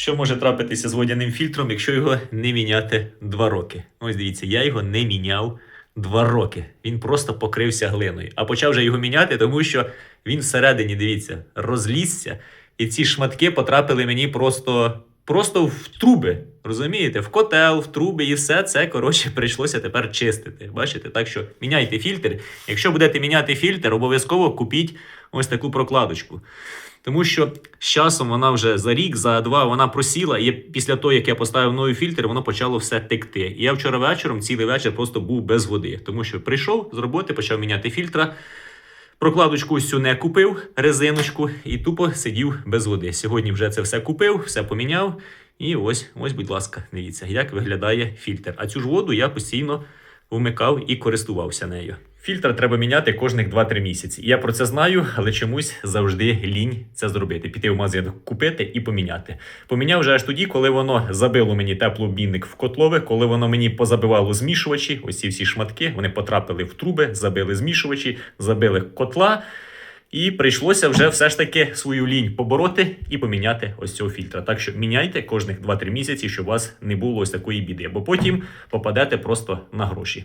Що може трапитися з водяним фільтром, якщо його не міняти два роки? Ось дивіться, я його не міняв два роки. Він просто покрився глиною. А почав вже його міняти, тому що він всередині, дивіться, розлізся, і ці шматки потрапили мені просто. Просто в труби, розумієте, в котел, в труби, і все це коротше прийшлося тепер чистити. Бачите? Так що міняйте фільтр. Якщо будете міняти фільтр, обов'язково купіть ось таку прокладочку. Тому що з часом вона вже за рік, за два вона просіла, і після того, як я поставив новий фільтр, воно почало все текти. І я вчора вечором цілий вечір просто був без води, тому що прийшов з роботи, почав міняти фільтра. Прокладочку ось цю не купив, резиночку, і тупо сидів без води. Сьогодні вже це все купив, все поміняв. І ось, ось, будь ласка, дивіться, як виглядає фільтр. А цю ж воду я постійно вмикав і користувався нею. Фільтр треба міняти кожних 2-3 місяці. Я про це знаю, але чомусь завжди лінь це зробити. Піти в магазин, купити і поміняти. Поміняв вже аж тоді, коли воно забило мені теплообмінник в котлове, коли воно мені позабивало змішувачі. Ось ці всі шматки, вони потрапили в труби, забили змішувачі, забили котла. І прийшлося вже все ж таки свою лінь побороти і поміняти ось цього фільтра. Так що міняйте кожних 2-3 місяці, щоб у вас не було ось такої біди, бо потім попадете просто на гроші.